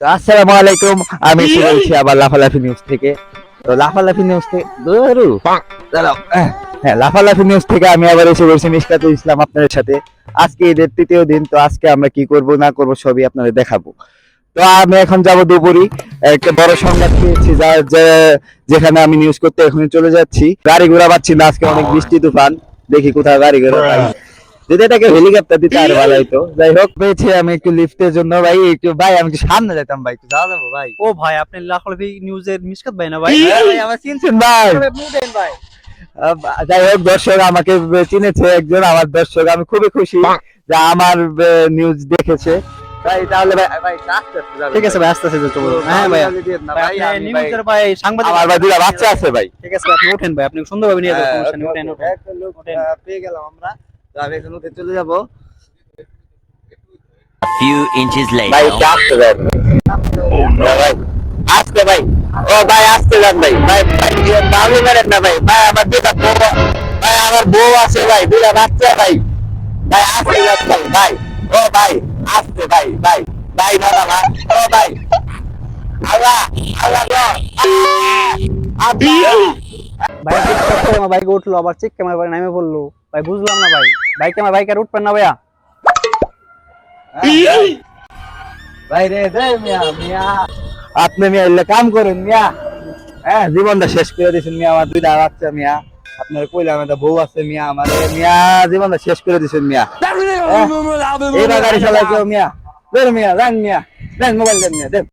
আসসালামু আলাইকুম আমি এসে বলছি আবার লাফালাফি নিউজ থেকে। তো লাফালাফি নিউজ থেকে আহ, হ্যাঁ লাফালাফি নিউজ থেকে আমি আবার এসে বলছি ইসলাম আপনাদের সাথে। আজকে ঈদের তৃতীয় দিন তো আজকে আমরা কি করব না করব সবই আপনাদের দেখাবো। তো আমি এখন যাব দুপুরি একটা বড় সংবাদ পেয়েছি যা যে- যেখানে আমি নিউজ করতে এখনই চলে যাচ্ছি। গাড়ি ঘোড়া পাচ্ছি না আজকে অনেক বৃষ্টি তুফান। দেখি কোথাও গাড়ি ঘোড়া যদি এটাকে হেলিকপ্টার দিতে আর ভালো হইতো যাই হোক। পেয়েছি আমি একটু লিফটের জন্য ভাই একটু ভাই আমি একটু সামনে যেতাম ভাই একটু যাওয়া যাব ভাই। ও ভাই আপনি লাখলভি নিউজের মিসকাত ভাই না ভাই। হ্যাঁ আমার চিনছেন ভাই। ভাই। যাই হোক দর্শক আমাকে চিনেছে একজন আমার দর্শক আমি খুবই খুশি যে আমার নিউজ দেখেছে। ভাই তাহলে ভাই ভাই আস্তে আস্তে যাবেন। ঠিক আছে ভাই আস্তে আস্তে যেতে বলুন। হ্যাঁ ভাই। ভাই ভাই ভাই। ভাই সাংবাদিক আমার ভাই দুটা বাচ্চা আছে ভাই। ঠিক আছে আপনি ওঠেন ভাই আপনি সুন্দরভাবে নিয়ে যাবেন হ্যাঁ, সমস্যা নেই ওঠেন ওঠেন পেয়ে গেলাম আমরা। তো আমি এখন উঠে চলে যাব। Few inches ভাই later. আসতে যান ভাই আসতে ভাই। ও ভাই আসতে যান ভাই। ভাই ভাই ভাবি মেরেন না ভাই। ভাই আমার দুটা বউ ভাই আমার বউ আছে ভাই দুটা বাচ্চা ভাই। ভাই আসতে যান ভাই ভাই। ও ভাই আসতে ভাই ভাই। ভাই দাদা ভাই ও ভাই। আল্লাহ আল্লাহ গো আল্লাহ। ভাই করে আমার বাইকে উঠল আবার চিক আমার ভাই নামে পড়ল। ভাই বুঝলাম না ভাই। বাইকে আমার বাইকে আর উঠবেন না ভাইয়া। ভাই রে দে মিয়া মিয়া। আপনি মিয়া এলে কাম করেন মিয়া। হ্যাঁ জীবনটা শেষ করে দিয়েছেন মিয়া আমার দুইটা বাচ্চা মিয়া। আপনার কইলাম একটা বউ আছে মিয়া আমার মিয়া জীবনটা শেষ করে দিয়েছেন মিয়া? এইবার গাড়ি চালাই কেউ মিয়া। দেন মিয়া দেন মিয়া দেন মোবাইল দেন মিয়া দেন।